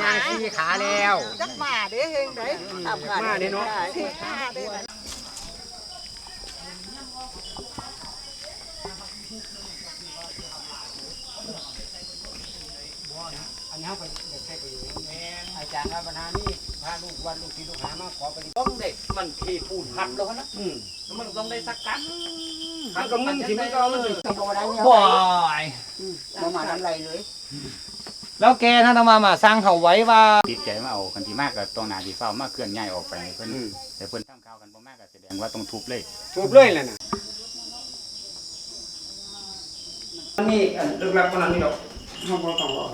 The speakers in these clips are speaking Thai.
งานสี่ขาแล้วจักมาเด้เฮงเด้มาเด้เนาะสี่ขาเด้อันนี้ไปเด็กใส่ไปอยู่แม่อาจารย์ครับปัญหานี้พาลูกวันลูกศิษย์ลูกหามาขอไปต้องเด็กมันทีพูดหัดแล้วนะอืมมันต้องได้สักกันมันก็มึงที่มันก็มันสิต้องบ่ได้เนี่ยบ่อยบ่มาทำไรเลย แล้วแกท่านธรรมามาสร้างเขาไว้ว่าติดใจมาเอากันที่มากกับตรงหนาที่เฝ้ามาเคลื่อนย้ายออกไปให้เพิ่นอืมแต่เพิ่นทำข่าวกันบ่มากก็แสดงว่าต้องทุบเลย ทุบเลยแหละน่ะอันนี้อันลึกลับขนาดนี้หรอกห้องบ่ต้องบอก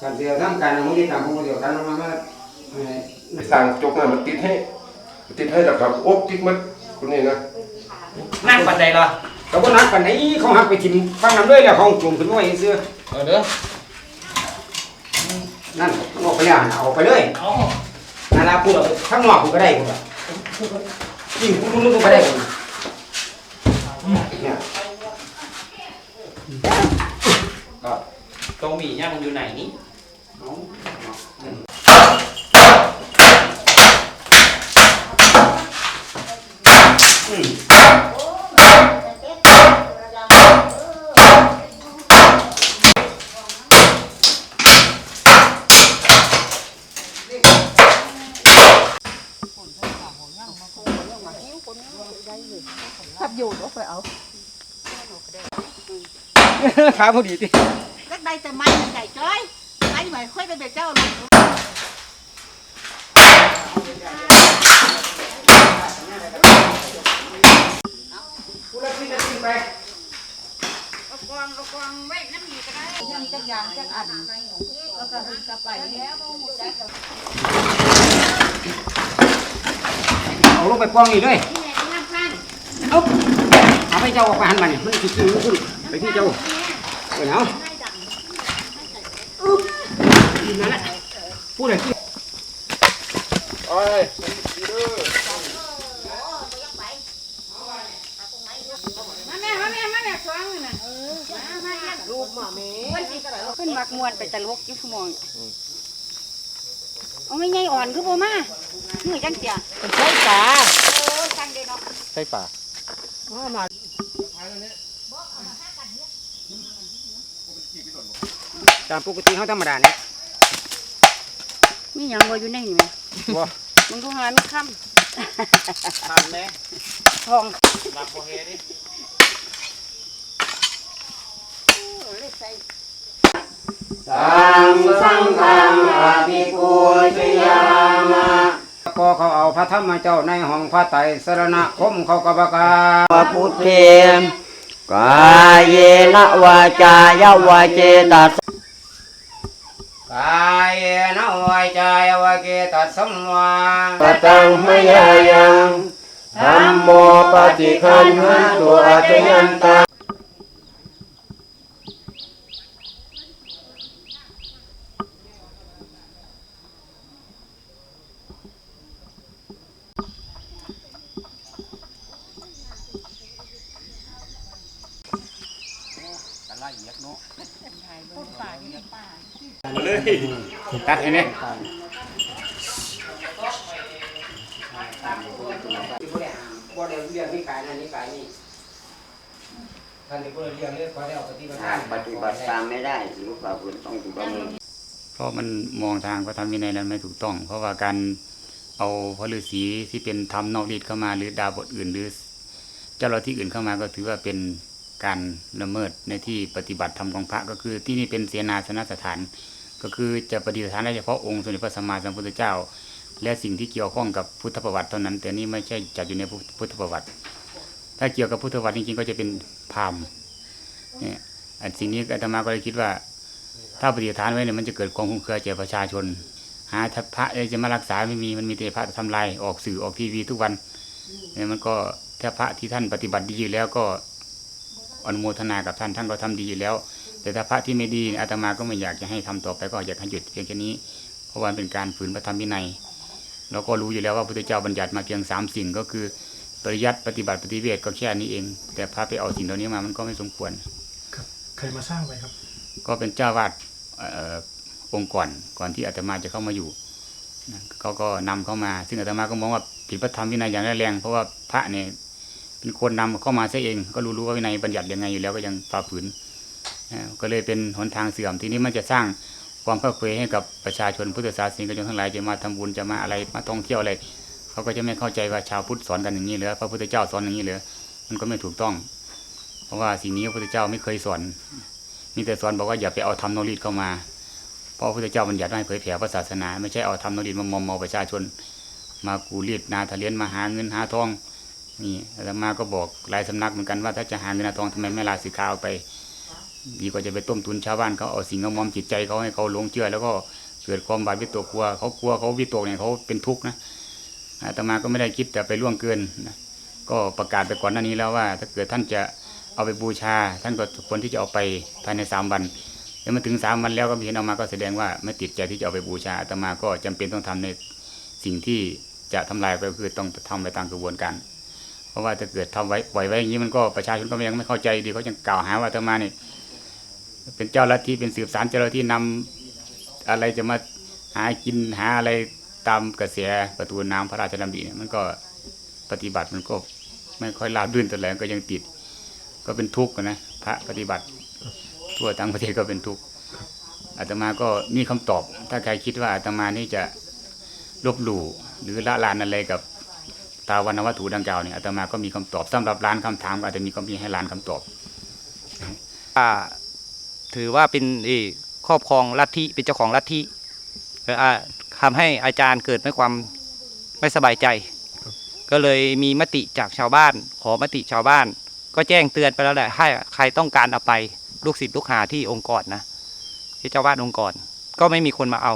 การเดียวทำการของที่ทำของเดียวกันมามาเอ่อสั่งจกน่ะมันติดให้มันติดให้แล้วครับโอ๊บติดมันคนนี้นะนั่งปันใด ล่ะก็บ่นักปานใดเขาหักไปทิ่มฟังน้ำด้วยแล้วเขาจุ่มขึ้นมาไว้ซื่อเออเด้อนั่นเอาออกไปแล้วหั่นเอาออกไปเลยเอานาลาพูดเอาไปข้างนอกกูก็ได้กูก็ยิ่งกูรู้กูก็ได้กูเนี่ยตรงหมีเนี่ยมันอยู่ไหนนี่ ค่อยเอาขาพอดีติจักได้แต่ไม้มันใหญ่จ้อยไม้ใหม่ค่อยไปเป็นเจ้าลงกูละกินละกินไปยังจักอย่างจักอันแล้วก็ถึงจะไปแล้วเอาลงไปปองนี่เลยเอา เอาไปเจ้าออกไปหันมาเนี่ยมันสิกินมันขึ้นไปที่เจ้าไปเอาอึ๊บนั่นแหละพูดอะไรที่โอ้ยมาแม่มาแม่มาแม่สวงน่ะเออมามาเยี่ยมลูกหมาแม่ขึ้นมักมวนไปตลกอยู่ชั่วโมงเอาไม่ใหญ่อ่อนคือบ่มามือจังเสียเป็นใช้ตาโอ้สั่งได้เนาะใช่ป่า ว่ามาตามปกติเขาธรรมดาเนี่ยมีหยังบ่อยู่ในนี่แม่บ่มึงก็หามีค่ำทันไหมห้องรับโอเคดิสังสังฆัง ระธรรมเจ้าในห้องพระไตรสรณคมเขากบกาพุทเทกายเยนะวาจายาวาเจตัสกายนะวายจายวะเกตัสสัมวาปะตังมยายังธัมโมปฏิคันหันตุอาจยันตา ตัดให้ไหมบ่ได้เรียงนี่กายนั่นนี่กายนี่ท่านที่บ่ได้เรียงนี่ขอได้เอาปฏิบัติหากปฏิบัติตามไม่ได้หรือฝ่าฝืนต้องถูกบำเพ็ญเพราะมันมองทางพระธรรมวินัยนั้นไม่ถูกต้อง เพราะว่าการเอาพระฤาษีที่เป็นธรรมนอกฤทธิ์เข้ามา หรือดาบทอื่นหรือ เจ้าลัทธิอื่นเข้ามาก็ถือว่าเป็น การละเมิดในที่ปฏิบัติธรรมของพระก็คือที่นี่เป็นเสนาสนสถาน ก็คือจะปฏิสถานได้เฉพาะองค์สมเด็จพระสัมมาสัมพุทธเจ้า และสิ่งที่เกี่ยวข้องกับพุทธประวัติเท่านั้น แต่นี่ไม่ใช่จัดอยู่ในพุทธประวัติ ถ้าเกี่ยวกับพุทธประวัติจริงๆก็จะเป็นพามเนี่ยอันสิ่งนี้อาตมาก็เลยคิดว่า ถ้าปฏิฐานไว้เนี่ยมันจะเกิดความคุ้มเครือแก่ประชาชน หาถ้าพระจะมารักษาไม่มีมันมีแต่พระทำลายออกสื่อออกทีวีทุกวันเนี่ยมันก็ถ้าพระที่ท่านปฏิบัติดีอยู่แล้วก็ อนุโมทนากับท่านท่านก็ทำดีอยู่แล้ว แต่ถ้าพระที่ไม่ดีอาตมาก็ไม่อยากจะให้ทำต่อไปก็อยากให้หยุดเพียงแค่นี้ เพราะว่ามันเป็นการฝืนพระธรรมวินัยเราก็รู้อยู่แล้วว่าพระพุทธเจ้าบัญญัติมาเพียงสามสิ่งก็คือปริยัติปฏิบัติปฏิเวทก็แค่นี้เอง แต่พระไปเอาสิ่งเหล่านี้มามันก็ไม่สมควรใครมาสร้างไว้ครับ ก็เป็นเจ้าวาดเอ่อองค์ก่อนก่อนที่อาตมาจะเข้ามาอยู่นะเขาก็นำเข้ามา ซึ่งอาตมาก็มองว่าผิดพระธรรมวินัยอย่างร้ายแรงเพราะว่าพระเนี่ย เป็นคนนำเข้ามาซะเอง ก็รู้รู้ว่าวินัยบัญญัติยังไงอยู่แล้วก็ยังฝ่าฝืนก็เลยเป็นหนทางเสื่อมทีนี้มันจะสร้างความเข้าเควให้กับประชาชนพุทธศาสนิกชนทั้งหลายจะมาทำบุญจะมาอะไรมาท่องเที่ยวอะไรเขาก็จะไม่เข้าใจว่าชาวพุทธสอนกันอย่างนี้หรือพระพุทธเจ้าสอนอย่างนี้หรือมันก็ไม่ถูกต้อง เพราะว่าสิ่งนี้พระพุทธเจ้าไม่เคยสอนมีแต่สอนบอกว่าอย่าไปเอาธรรมโนรีดเข้ามาเพราะพระพุทธเจ้าบัญญัติให้เผยแผ่พระศาสนา ไม่ใช่เอาธรรมโนรีดมามอมเมาประชาชน มากูรีดนาทะเลียนมาหาเงินหาทอง นี่อาตมาก็บอกหลายสำนักเหมือนกันว่าถ้าจะหาเงินาทองทำไมไม่ลาสิกขาออกไป ดีกว่าจะไปต้มตุนชาวบ้านเขาเอาสิ่งเอามอมจิตใจเขาให้เขาหลงเชื่อ แล้วก็เกิดความบาดวิตกกลัวเขากลัวเขาวิตกเนี่ยเขาเป็นทุกข์นะอาตมาก็ไม่ได้คิดแต่ไปล่วงเกินนะก็ประกาศไปก่อนหน้านี้แล้วว่า ถ้าเกิดท่านจะเอาไปบูชา ท่านก็ควรที่จะเอาไปภายในสามวันแล้วมาถึงสามวันแล้วก็มีเห็นออกมาก็แสดงว่าไม่ติดใจที่จะเอาไปบูชาอาตมาก็จำเป็นต้องทำในสิ่งที่จะทำลายไปก็คือต้องทำไปตามกระบวนการ เพราะว่าถ้าเกิดทำไว้ปล่อยไว้อย่างนี้มันก็ประชาชนก็ยังไม่เข้าใจดีเขายังกล่าวหาว่าอาตมาเนี่ยเป็นเจ้าลัทธิเป็นสืบสารเจ้าลัทธินำอะไรจะมาหากินหาอะไรตามกระแสประตูน้ำพระราชดำริเนี่ยมันก็ปฏิบัติมันก็ไม่ค่อยราบรื่นตัวแหลก็ยังติด ก็เป็นทุกข์นะพระปฏิบัติ ทั่วทั้งประเทศก็เป็นทุกข์อาตมาก็มีคำตอบ ถ้าใครคิดว่าอาตมานี่จะลบหลู่หรือละลานอะไรกับ ตาวันวัตถุดังกล่าวเนี่ยอาตมาก็มีคำตอบสำหรับล้านคำถามก็อาจจะมีก็มีให้ล้านคำตอบอ่าถือว่าเป็นออครอบครองลัทธิเป็นเจ้าของลัทธิเอ่ออ่าทำให้อาจารย์เกิดไม่ความไม่สบายใจ ก็เลยมีมติจากชาวบ้าน ขอมติชาวบ้าน ก็แจ้งเตือนไปแล้วแหละให้ใครต้องการเอาไปลูกศิษย์ลูกหาที่องค์กรนะที่เจ้าวาดองค์กรก็ไม่มีคนมาเอา